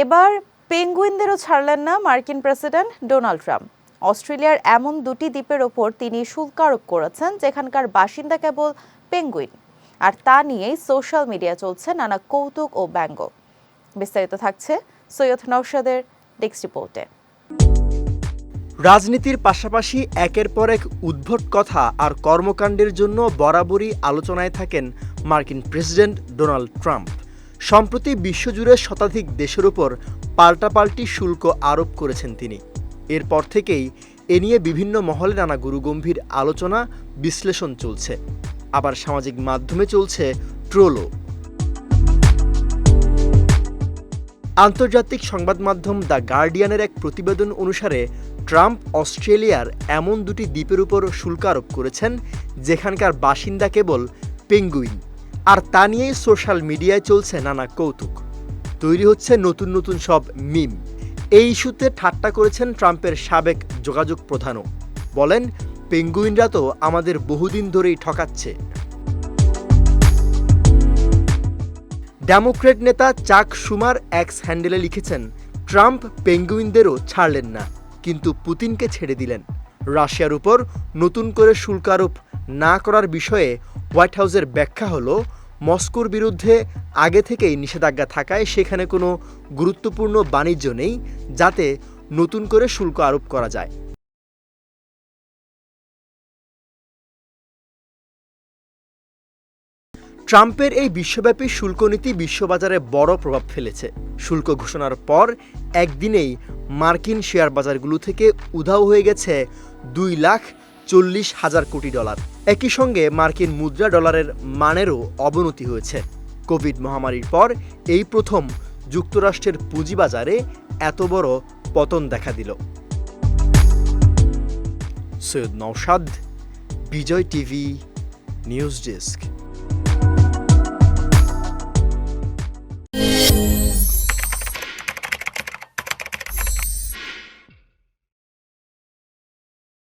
এবার পেঙ্গুইনদেরও ছাড়লেন না মার্কিন প্রেসিডেন্ট ডোনাল্ড ট্রাম্প। অস্ট্রেলিয়ার এমন দুটি দ্বীপের ওপর তিনি শুল্ক আরোপ করেছেন, যেখানকার বাসিন্দা কেবল পেঙ্গুইন। আর তা নিয়েই সোশ্যাল মিডিয়া চলছে নানা কৌতুক ও ব্যঙ্গ। বিস্তারিত থাকছে সৈয়দ নৌশাদের ডেস্ক রিপোর্টে। রাজনীতির পাশাপাশি একের পর এক উদ্ভট কথা আর কর্মকাণ্ডের জন্য বরাবরই আলোচনায় থাকেন মার্কিন প্রেসিডেন্ট ডোনাল্ড ট্রাম্প। সম্প্রতি বিশ্বজুড়ে শতাধিক দেশের উপর পাল্টাপাল্টি শুল্ক আরোপ করেছেন তিনি। এরপর থেকেই এ নিয়ে বিভিন্ন মহলে নানা গুরুগম্ভীর আলোচনা, বিশ্লেষণ চলছে। আবার সামাজিক মাধ্যমে চলছে ট্রোলও। আন্তর্জাতিক সংবাদ মাধ্যম দ্য গার্ডিয়ানের এক প্রতিবেদন অনুসারে, ট্রাম্প অস্ট্রেলিয়ার এমন দুটি দ্বীপের উপর শুল্ক আরোপ করেছেন, যেখানকার বাসিন্দা কেবল পেঙ্গুইন। আর তা নিয়েই সোশ্যাল মিডিয়ায় চলছে নানা কৌতুক। তৈরি হচ্ছে নতুন নতুন সব মিম। এই ইস্যুতে ঠাট্টা করেছেন ট্রাম্পের সাবেক যোগাযোগ প্রধানও। বলেন, পেঙ্গুইনরা তো আমাদের বহুদিন ধরেই ঠকাচ্ছে। ডেমোক্রেট নেতা চাক সুমার এক্স হ্যান্ডেলে লিখেছেন, ট্রাম্প পেঙ্গুইনদেরও ছাড়লেন না, কিন্তু পুতিনকে ছেড়ে দিলেন। রাশিয়ার উপর নতুন করে শুল্ক আরোপ না করার বিষয়ে হোয়াইট হাউসের ব্যাখ্যা হলো, মস্কোর বিরুদ্ধে আগে থেকেই নিষেধাজ্ঞা থাকায় সেখানে কোনো গুরুত্বপূর্ণ বাণিজ্য নেই, যাতে নতুন করে শুল্ক আরোপ করা যায়। ট্রাম্পের এই বিশ্বব্যাপী শুল্ক নীতি বিশ্ববাজারে বড় প্রভাব ফেলেছে। শুল্ক ঘোষণার পর একদিনেই মার্কিন শেয়ার বাজারগুলো থেকে উধাও হয়ে গেছে দুই লাখ চল্লিশ হাজার কোটি ডলার। একই সঙ্গে মার্কিন মুদ্রা ডলারের মানেরও অবনতি হয়েছে। কোভিড মহামারীর পর এই প্রথম যুক্তরাষ্ট্রের পুঁজিবাজারে এত বড় পতন দেখা দিল। Syed Naushad Bijoy TV, news desk.